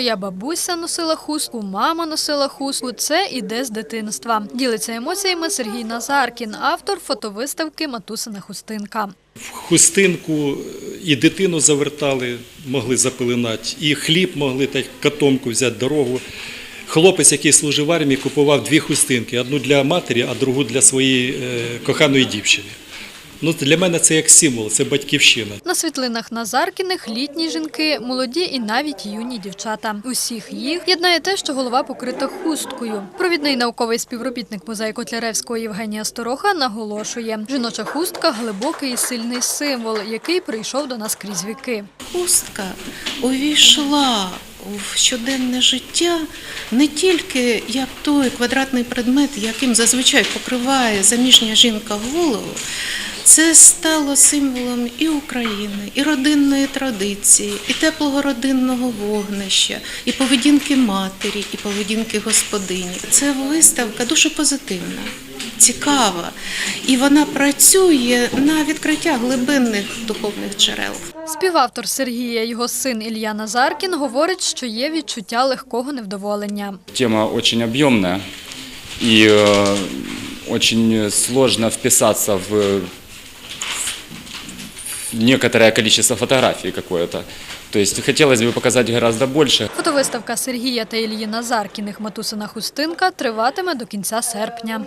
Моя бабуся носила хустку, мама носила хустку. Це іде з дитинства. Ділиться емоціями Сергій Назаркін, автор фотовиставки Матусина хустинка. В хустинку і дитину завертали, могли запеленати, і хліб могли так котомку взяти дорогу. Хлопець, який служив в армії, купував дві хустинки: одну для матері, а другу для своєї е, коханої дівчини. Ну, для мене це як символ, це батьківщина. На світлинах Назаркіних літні жінки, молоді і навіть юні дівчата. Усіх їх єднає те, що голова покрита хусткою. Провідний науковий співробітник музею Котляревського Євгенія Стороха наголошує: жіноча хустка глибокий і сильний символ, який прийшов до нас крізь віки. Хустка увійшла в щоденне життя не тільки як той квадратний предмет, яким зазвичай покриває заміжня жінка голову. Це стало символом і України, і родинної традиції, і теплого родинного вогнища, і поведінки матері, і поведінки господині. Це виставка дуже позитивна, цікава, і вона працює на відкриття глибинних духовних джерел. Співавтор Сергія, його син Ілля Назаркін, говорить, що є відчуття легкого невдоволення. Тема очень объемная и э, очень сложно вписаться в в некоторое количество фотографий какое-то. То есть хотелось бы показать гораздо больше. Фотовиставка Сергія та Ільї Назаркіних Матусина хустинка триватиме до кінця серпня.